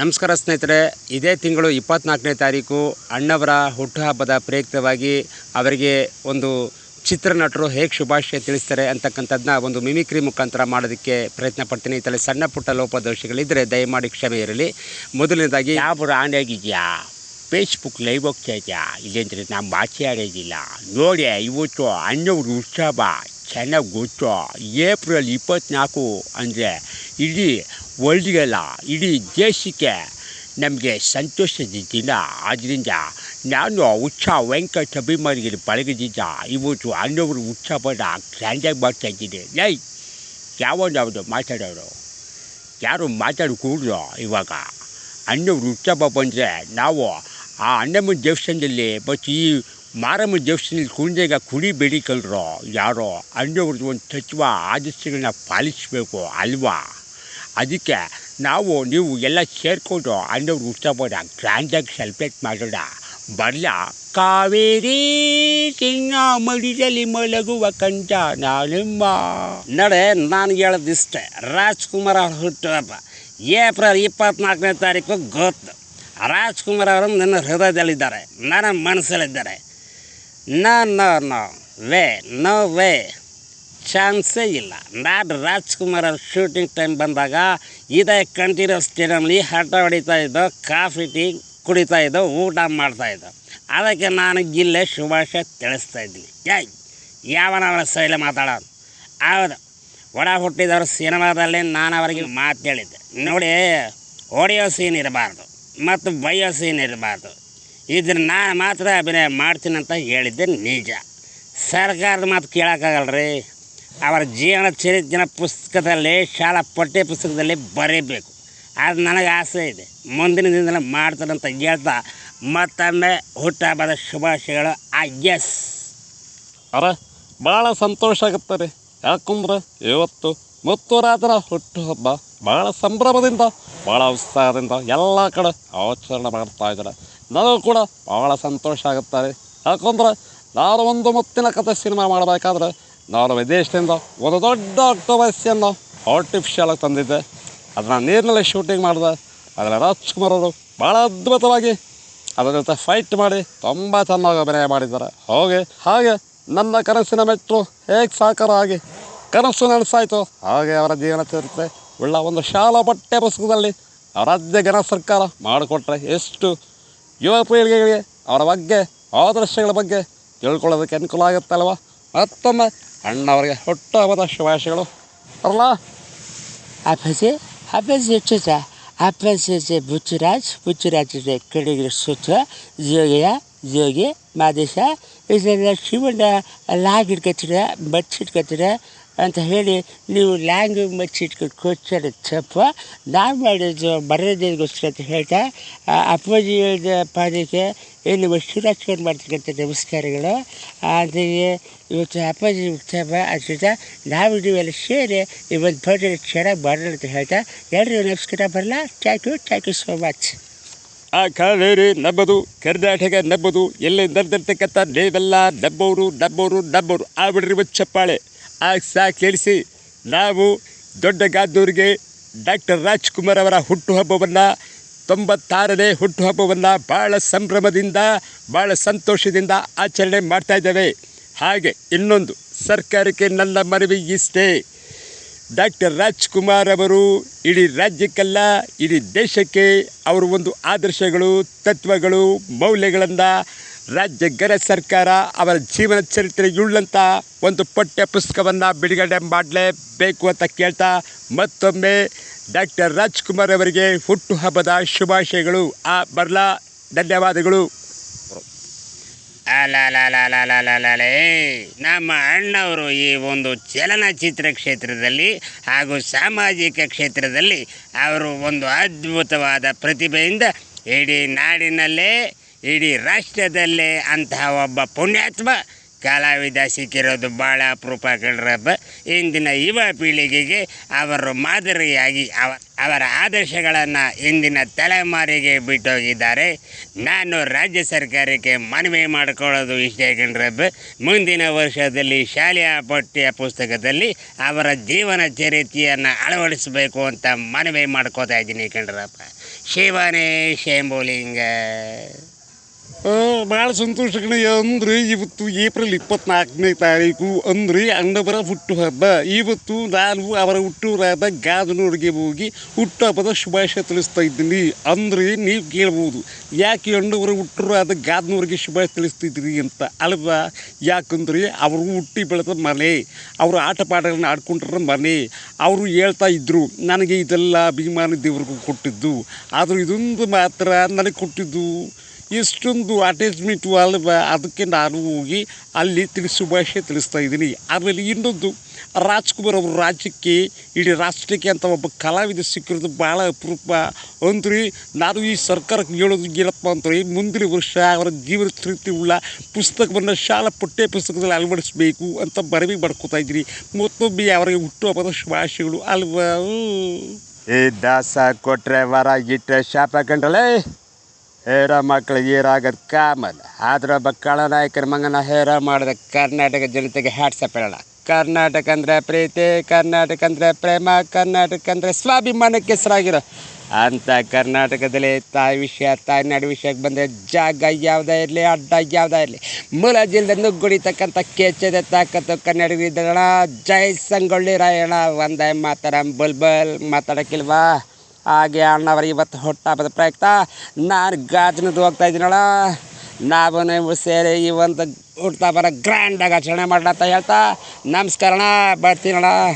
ನಮಸ್ಕಾರ ಸ್ನೇಹಿತರೆ, ಇದೇ ತಿಂಗಳು ಇಪ್ಪತ್ನಾಲ್ಕನೇ ತಾರೀಕು ಅಣ್ಣವರ ಹುಟ್ಟುಹಬ್ಬದ ಪ್ರಯುಕ್ತವಾಗಿ ಅವರಿಗೆ ಒಂದು ಚಿತ್ರನಟರು ಹೇಗೆ ಶುಭಾಶಯ ತಿಳಿಸ್ತಾರೆ ಅಂತಕ್ಕಂಥದ್ದನ್ನ ಒಂದು ಮಿಮಿಕ್ರಿ ಮುಖಾಂತರ ಮಾಡೋದಕ್ಕೆ ಪ್ರಯತ್ನ ಪಡ್ತೀನಿ. ಇದರಲ್ಲಿ ಸಣ್ಣ ಪುಟ್ಟ ಲೋಪದೋಷಗಳಿದ್ದರೆ ದಯಮಾಡಿ ಕ್ಷಮೆ ಇರಲಿ. ಮೊದಲನೇದಾಗಿ, ಯಾವ ಆಗಿದೆಯಾ? ಫೇಸ್ಬುಕ್ ಲೈವ್ ಹೋಗ್ತಾ ಇದೆಯಾ? ನಮ್ಮ ನಾನು ಮಾತಾಡೋದಿಲ್ಲ ನೋಡಿ ಇವತ್ತು ಅಣ್ಣವ್ರ ಉತ್ಸವ, ಚೆನ್ನಾಗಿ ಗೊತ್ತು. ಏಪ್ರಿಲ್ ಇಪ್ಪತ್ತ್ನಾಲ್ಕು ಅಂದರೆ ಇಡೀ ವರ್ಲ್ಡ್ಗೆಲ್ಲ ಇಡೀ ದೇಶಕ್ಕೆ ನಮಗೆ ಸಂತೋಷದ ದಿನ. ಆದ್ದರಿಂದ ನಾನು ಉತ್ಸಾಹ ವೆಂಕಟ ಅಭಿಮಾನಿಗಳ ಬಳಗದಿಂದ ಇವತ್ತು ಅಣ್ಣವ್ರ ಉತ್ಸವನ ಗ್ರ್ಯಾಂಡಾಗಿ ಮಾಡ್ತಾ ಇದ್ದೀನಿ. ಲೈ ಯಾವನವ್ರು ಮಾತಾಡೋರು? ಯಾರು ಮಾತಾಡಕೂಡ್ದು ಇವಾಗ? ಅಣ್ಣವ್ರ ಉತ್ಸವ ಬಂದರೆ ನಾವು ಆ ಅಣ್ಣಮ್ಮನ ದೇವಸ್ಥಾನದಲ್ಲಿ ಮತ್ತು ಈ ಮಾರಮ್ಮ ದೇವಸ್ಥಾನದಲ್ಲಿ ಕುಣಿದಾಗ ಕುಡಿಬೇಡಿ ಕಲ್ರೋ ಯಾರೋ ಅಣ್ಣವ್ರದ್ದು ಒಂದು ತತ್ವ ಆದರ್ಶಗಳನ್ನ ಪಾಲಿಸಬೇಕು ಅಲ್ವಾ? ಅದಕ್ಕೆ ನಾವು ನೀವು ಎಲ್ಲ ಸೇರಿಕೊಂಡು ಅಣ್ಣವ್ರ ಉತ್ಸವನ ಗ್ರ್ಯಾಂಡಾಗಿ ಸೆಲೆಬ್ರೇಟ್ ಮಾಡೋಣ ಬರಲ? ಕಾವೇರಿ ಮಡಿದಲ್ಲಿ ಮಲಗುವ ಕಂಠ ನಾನೆಮ್ಮ. ನಡೆ, ನಾನು ಹೇಳೋದಿಷ್ಟೇ ರಾಜ್ಕುಮಾರ್ ಅವ್ರ ಹುಟ್ಟುಹಬ್ಬ ಏಪ್ರಿಲ್ ಇಪ್ಪತ್ನಾಲ್ಕನೇ ತಾರೀಕು ಗೊತ್ತು. ರಾಜ್ಕುಮಾರ್ ಅವರು ನನ್ನ ಹೃದಯದಲ್ಲಿದ್ದಾರೆ. ನನ್ನ ಮನಸ್ಸಲ್ಲಿದ್ದಾರೆ. ನ ನ, ನೋ, ವೇ ನೋ, ವೇ. ಚಾನ್ಸೇ ಇಲ್ಲ. ನಾನು ರಾಜ್ಕುಮಾರ್ ಅವ್ರ ಶೂಟಿಂಗ್ ಟೈಮ್ ಬಂದಾಗ ಇದೇ ಕಂಟಿನ್ಯೂಸ್ ಸ್ಟೇಡಿಯಮ್ಲಿ ಹಠ ಹೊಡಿತಾ ಇದ್ದ, ಕಾಫಿ, ಟೀ ಕುಡಿತಾ ಇದ್ದೋ, ಊಟ ಮಾಡ್ತಾ ಇದ್ದ. ಅದಕ್ಕೆ ನಾನು ಇಲ್ಲೇ ಶುಭಾಶಯ ತಿಳಿಸ್ತಾ ಇದ್ದೀನಿ. ಯಾಯ್ ಯಾವನ ಶೈಲಿ ಮಾತಾಡೋದು ಹೌದು ಒಡ ಹುಟ್ಟಿದವರು ಸಿನಿಮಾದಲ್ಲಿ ನಾನು ಅವರಿಗೆ ಮಾತು ಹೇಳಿದ್ದೆ. ನೋಡಿ ಹೊಡೆಯೋ ಸೀನ್ ಇರಬಾರ್ದು ಮತ್ತು ಬೈಯೋ ಸೀನ್ ಇರಬಾರ್ದು. ಇದನ್ನು ನಾನು ಮಾತ್ರ ಅಭಿನಯ ಮಾಡ್ತೀನಿ ಅಂತ ಹೇಳಿದ್ದೆ ನಿಜ. ಸರ್ಕಾರದ ಮಾತು ಕೇಳೋಕ್ಕಾಗಲ್ಲ ರೀ ಅವರ ಜೀವನ ಚರಿತ್ರೆ ಪುಸ್ತಕದಲ್ಲಿ, ಶಾಲಾ ಪಠ್ಯ ಪುಸ್ತಕದಲ್ಲಿ ಬರೀಬೇಕು. ಅದು ನನಗೆ ಆಸೆ ಇದೆ. ಮುಂದಿನ ದಿನದಲ್ಲಿ ಅಂತ ಹೇಳ್ತಾ ಮತ್ತೊಮ್ಮೆ ಹುಟ್ಟಹಬ್ಬದ ಶುಭಾಶಯಗಳು. ಆ ಎಸ್ ಅರ, ಭಾಳ ಸಂತೋಷ ಆಗುತ್ತೆ ರೀ. ಯಾಕಂದ್ರೆ ಇವತ್ತು ಮುತ್ತುರಾಜರ ಹುಟ್ಟುಹಬ್ಬ ಭಾಳ ಸಂಭ್ರಮದಿಂದ, ಭಾಳ ಉತ್ಸಾಹದಿಂದ ಎಲ್ಲ ಕಡೆ ಆಚರಣೆ ಮಾಡ್ತಾ ಇದ್ದಾರೆ. ನನಗೂ ಕೂಡ ಭಾಳ ಸಂತೋಷ ಆಗುತ್ತೆ ರೀ. ಯಾಕಂದ್ರೆ ನಾನು ಒಂದು ಮುತ್ತಿನ ಕಥೆ ಸಿನಿಮಾ ಮಾಡಬೇಕಾದ್ರೆ ನಾನು ವಿದೇಶದಿಂದ ಒಂದು ದೊಡ್ಡ ಆಕ್ಟೋಬಸ್ಸಿಯನ್ನು ಆರ್ಟಿಫಿಷಿಯಲ್ ಆಗಿ ತಂದಿದ್ದೆ ಅದನ್ನು ನೀರಿನಲ್ಲಿ ಶೂಟಿಂಗ್ ಮಾಡಿದೆ. ಅದರ ರಾಜ್ಕುಮಾರ್ ಅವರು ಭಾಳ ಅದ್ಭುತವಾಗಿ ಅದರ ಜೊತೆ ಫೈಟ್ ಮಾಡಿ ತುಂಬ ಚೆನ್ನಾಗಿ ಅಭಿನಯ ಮಾಡಿದ್ದಾರೆ. ಹೋಗಿ, ಹಾಗೆ ನನ್ನ ಕನಸಿನ ಮೆಟ್ರು ಹೇಗೆ ಸಾಕಾರ ಆಗಿ ಕನಸು ನಡೆಸಾಯಿತು ಹಾಗೆ ಅವರ ಜೀವನ ಚರಿತ್ರೆ. ಉಳ್ಳ ಒಂದು ಶಾಲಾ ಪಠ್ಯ ಪುಸ್ತಕದಲ್ಲಿ ರಾಜ್ಯ ಗಣ ಸರ್ಕಾರ ಮಾಡಿಕೊಟ್ರೆ ಎಷ್ಟು ಯುವ ಪೀಳಿಗೆಗಳಿಗೆ ಅವರ ಬಗ್ಗೆ, ಆದರ್ಶಗಳ ಬಗ್ಗೆ ತಿಳ್ಕೊಳ್ಳೋದಕ್ಕೆ ಅನುಕೂಲ ಆಗುತ್ತಲ್ವ? ಮತ್ತೊಮ್ಮೆ ಅಣ್ಣವರಿಗೆ ಹುಟ್ಟುಹಬ್ಬದ ಶುಭಾಶಯಗಳು. ಅಲ್ಲ ಆಫೀಸಿ ಆಫೀಸ್ ಹೆಚ್ಚು ಸಹ ಆಫೀಸಿ ಬುಚ್ಚುರಾಜ್ ಬುಚ್ಚುರಾಜ್ ಕಡಿಗಿರಿ ಸುತ್ತ ಜೋಗಿಯ, ಜೋಗಿ, ಮಾದೇಶ ಇದೆಲ್ಲ ಶಿವಣ್ಣ ಲಾಗಿಡ್ಕೊತಿರ ಮಚ್ಚಿಟ್ಕೊತಿರ ಅಂತ ಹೇಳಿ ನೀವು ಲ್ಯಾಂಗ್ವೇಜ್ ಮಚ್ಚಿಟ್ಕೊಂಡು ಕೊಚ್ಚೋದು ತಪ್ಪ ನಾನು ಮಾಡಿದ್ದು ಬರೋದೇನಿಗೋಸ್ಕರ ಅಂತ ಹೇಳ್ತಾ ಅಪ್ಪಾಜಿ ಹೇಳಿದ ಪಾದಕ್ಕೆ ಏನು ಶಿವರಾಜ್ಕರ್ ಮಾಡ್ತಕ್ಕಂಥ ನಮಸ್ಕಾರಗಳು. ಅದಕ್ಕೆ ಇವತ್ತು ಅಪ್ಪಾಜಿ ಉತ್ಸವ ಅದರಿಂದ ನಾವು ನೀವೆಲ್ಲ ಸೇರಿ ಈ ಒಂದು ಫೋಟೋ ಚೆನ್ನಾಗಿ ಮಾಡೋಣ ಅಂತ ಹೇಳ್ತಾ ಎಲ್ಲರಿಗೂ ನಮಸ್ಕಾರ ಬರಲ್ಲ thank you thank you so much ಆ ಕಾವೇರಿ ನಬ್ಬದು ಕರ್ನಾಟಕ ನಬ್ಬದು ಎಲ್ಲಿ ನಡೆದಿರ್ತಕ್ಕಂಥ, ನೀವೆಲ್ಲ ನಮ್ಮವರು ನಮ್ಮವರು ನಮ್ಮವರು. ಆ ಬಿಡ್ರಿ ಚಪ್ಪಾಳೆ ಆ ಸಾ ಕೇಳಿಸಿ, ನಾವು ದೊಡ್ಡಗಾದೂರಿಗೆ ಡಾಕ್ಟರ್ ರಾಜ್ಕುಮಾರ್ ಅವರ ಹುಟ್ಟುಹಬ್ಬವನ್ನು, ತೊಂಬತ್ತಾರನೇ ಹುಟ್ಟುಹಬ್ಬವನ್ನು ಭಾಳ ಸಂಭ್ರಮದಿಂದ ಭಾಳ ಸಂತೋಷದಿಂದ ಆಚರಣೆ ಮಾಡ್ತಾ ಇದ್ದೇವೆ. ಹಾಗೆ ಇನ್ನೊಂದು ಸರ್ಕಾರಕ್ಕೆ ನನ್ನ ಮನವಿ ಇಷ್ಟೇ. ಡಾಕ್ಟರ್ ರಾಜ್ಕುಮಾರ್ ಅವರು ಇಡೀ ರಾಜ್ಯಕ್ಕಲ್ಲ, ಇಡೀ ದೇಶಕ್ಕೆ ಅವರು ಒಂದು ಆದರ್ಶಗಳು, ತತ್ವಗಳು, ಮೌಲ್ಯಗಳನ್ನು ರಾಜ್ಯ ಸರ್ಕಾರ ಅವರ ಜೀವನ ಚರಿತ್ರೆಯುಳ್ಳಂಥ ಒಂದು ಪಠ್ಯ ಪುಸ್ತಕವನ್ನು ಬಿಡುಗಡೆ ಮಾಡಲೇಬೇಕು ಅಂತ ಕೇಳ್ತಾ ಮತ್ತೊಮ್ಮೆ ಡಾಕ್ಟರ್ ರಾಜ್ಕುಮಾರ್ ಅವರಿಗೆ ಹುಟ್ಟುಹಬ್ಬದ ಶುಭಾಶಯಗಳು. ಆ, ಬರಲಾ, ಧನ್ಯವಾದಗಳು. ನಮ್ಮ ಅಣ್ಣವರು ಈ ಒಂದು ಚಲನಚಿತ್ರ ಕ್ಷೇತ್ರದಲ್ಲಿ ಹಾಗೂ ಸಾಮಾಜಿಕ ಕ್ಷೇತ್ರದಲ್ಲಿ ಅವರು ಒಂದು ಅದ್ಭುತವಾದ ಪ್ರತಿಭೆಯಿಂದ ಇಡೀ ನಾಡಿನಲ್ಲೇ ಇಡೀ ರಾಷ್ಟ್ರದಲ್ಲೇ ಅಂತಹ ಒಬ್ಬ ಪುಣ್ಯಾತ್ಮ ಕಲಾವಿದ ಸಿಕ್ಕಿರೋದು ಭಾಳ ಅಪರೂಪ ಕಂಡ್ರಪ್ಪ ಇಂದಿನ ಯುವ ಪೀಳಿಗೆಗೆ ಅವರು ಮಾದರಿಯಾಗಿ ಅವ, ಅವರ ಆದರ್ಶಗಳನ್ನು ಇಂದಿನ ತಲೆಮಾರಿಗೆ ಬಿಟ್ಟೋಗಿದ್ದಾರೆ. ನಾನು ರಾಜ್ಯ ಸರ್ಕಾರಕ್ಕೆ ಮನವಿ ಮಾಡಿಕೊಳ್ಳೋದು ಇಷ್ಟೇ ಕಂಡ್ರಪ್ಪ ಮುಂದಿನ ವರ್ಷದಲ್ಲಿ ಶಾಲೆಯ ಪಠ್ಯ ಪುಸ್ತಕದಲ್ಲಿ ಅವರ ಜೀವನ ಚರಿತ್ರೆಯನ್ನು ಅಳವಡಿಸಬೇಕು ಅಂತ ಮನವಿ ಮಾಡ್ಕೋತಾ ಇದ್ದೀನಿ ಕಂಡ್ರಪ್ಪ ಶಿವನೇ ಶಂಭುಲಿಂಗ. ಭಾಳ ಸಂತೋಷ ಕಣೆ, ಅಂದ್ರೆ ಇವತ್ತು ಏಪ್ರಿಲ್ ಇಪ್ಪತ್ನಾಲ್ಕನೇ ತಾರೀಕು, ಅಂದ್ರೆ ಅಣ್ಣವರ ಹುಟ್ಟುಹಬ್ಬ ಇವತ್ತು ನಾನು ಅವರ ಹುಟ್ಟೂರಾದ ಗಾಜನೂರಿಗೆ ಹೋಗಿ ಹುಟ್ಟುಹಬ್ಬದ ಶುಭಾಶಯ ತಿಳಿಸ್ತಾ ಇದ್ದೀನಿ. ಅಂದ್ರೆ ನೀವು ಕೇಳ್ಬೋದು, ಯಾಕೆ ಅಣ್ಣವರ ಹುಟ್ಟೂರಾದ ಗಾದನೂರಿಗೆ ಶುಭಾಶಯ ತಿಳಿಸ್ತಿದ್ರಿ ಅಂತ ಅಲ್ವಾ? ಯಾಕಂದ್ರೆ ಅವರು ಹುಟ್ಟಿ ಬೆಳೆದ ಮನೆ, ಅವರು ಆಟ ಪಾಠಗಳನ್ನ ಆಡ್ಕೊಂಡ್ರ ಮನೆ. ಅವರು ಹೇಳ್ತಾ ಇದ್ದರು ನನಗೆ ಇದೆಲ್ಲ ಅಭಿಮಾನಿ ದೇವ್ರಿಗೂ ಕೊಟ್ಟಿದ್ದು. ಆದರೂ ಇದೊಂದು ಮಾತ್ರ ನನಗೆ ಕೊಟ್ಟಿದ್ದು. ಎಷ್ಟೊಂದು ಅಟ್ಯಾಚ್ಮೆಂಟು ವಾಲ್ ಅದಕ್ಕೆ ನಾನು ಹೋಗಿ ಅಲ್ಲಿ ತಿಳಿಸು ಭಾಷೆ ತಿಳಿಸ್ತಾ ಇದ್ದೀನಿ. ಆಮೇಲೆ ಇನ್ನೊಂದು ರಾಜ್ಕುಮಾರ್ ಅವರು ರಾಜ್ಯಕ್ಕೆ, ಇಡೀ ರಾಷ್ಟ್ರಕ್ಕೆ ಅಂತ ಒಬ್ಬ ಕಲಾವಿದ ಸಿಕ್ಕಿರೋದು ಭಾಳ ಅಪರೂಪ. ಅಂದರೆ ನಾನು ಈ ಸರ್ಕಾರಕ್ಕೆ ಹೇಳೋದು ಏನಪ್ಪ ಅಂದರೆ, ಮುಂದಿನ ವರ್ಷ ಅವರ ಜೀವನ ಚರಿತ್ರೆ ಉಳ್ಳ ಪುಸ್ತಕವನ್ನು ಶಾಲಾ ಪಠ್ಯ ಪುಸ್ತಕದಲ್ಲಿ ಅಳವಡಿಸಬೇಕು ಅಂತ ಮನವಿ ಮಾಡ್ಕೋತಾ ಇದ್ದೀನಿ. ಮತ್ತೊಮ್ಮೆ ಅವರಿಗೆ ಹುಟ್ಟುಹಬ್ಬದ ಶುಭಾಶಯಗಳು. ಅಲ್ವಾ? ಈ ದಾಸ ಕೊಟ್ರೆ ವರ ಇಟ್ಟರೆ ಶಾಪ ಕಂಡ್ರಲೇ? ಹೇರ ಮಕ್ಕಳಿಗೆ ಏರಾಗೋದು ಕಾಮನ್ ಆದ್ರೆ ಒಬ್ಬ ನಾಯಕರ ಮಗನ ಹೇರ ಮಾಡಿದ ಕರ್ನಾಟಕ ಜನತೆಗೆ ಹ್ಯಾಟ್ಸಪ್ ಹೇಳೋಣ. ಕರ್ನಾಟಕ ಅಂದರೆ ಪ್ರೀತಿ, ಕರ್ನಾಟಕ ಅಂದರೆ ಪ್ರೇಮ, ಕರ್ನಾಟಕ ಅಂದರೆ ಸ್ವಾಭಿಮಾನಕ್ಕೆ ಹೆಸರಾಗಿರೋ ಅಂಥ ಕರ್ನಾಟಕದಲ್ಲಿ ತಾಯಿ ವಿಷಯ ತಾಯ್ನಾಡು ವಿಷಯಕ್ಕೆ ಬಂದರೆ ಜಾಗ ಯಾವುದೇ ಇರಲಿ, ಅಡ್ಡ ಯಾವುದೇ ಇರಲಿ. ಮೂಲ ಜಿಲ್ಲೆ ನುಗ್ಗುಡಿತಕ್ಕಂಥ ಕೆಚ್ಚದ ತಾಕತ್ತು ಕನ್ನಡಿಗರಿದ್ದಣ ಜೈ ಸಂಗೊಳ್ಳಿ ರಾಯಣ್ಣ, ಒಂದೇ ಮಾತಾಡ ಬಲ್ಬಲ್ ಮಾತಾಡೋಕ್ಕಿಲ್ವಾ? ಹಾಗೆ ಅಣ್ಣವರಿಗೆ ಇವತ್ತು ಹುಟ್ಟಹಬ್ಬದ ಪ್ರಯುಕ್ತ. ನಾನು ಗಾಜಿನದ್ದು ಹೋಗ್ತಾ ಇದ್ದೀನಲ್ಲ. ನಾವು ನೀವು ಸೇರಿ ಈ ಒಂದು ಬರ ಗ್ರ್ಯಾಂಡಾಗಿ ಆಚರಣೆ ಮಾಡೋಣ ಅಂತ ಹೇಳ್ತಾ. ನಮಸ್ಕಾರಣ ಬರ್ತೀನಣ್ಣ.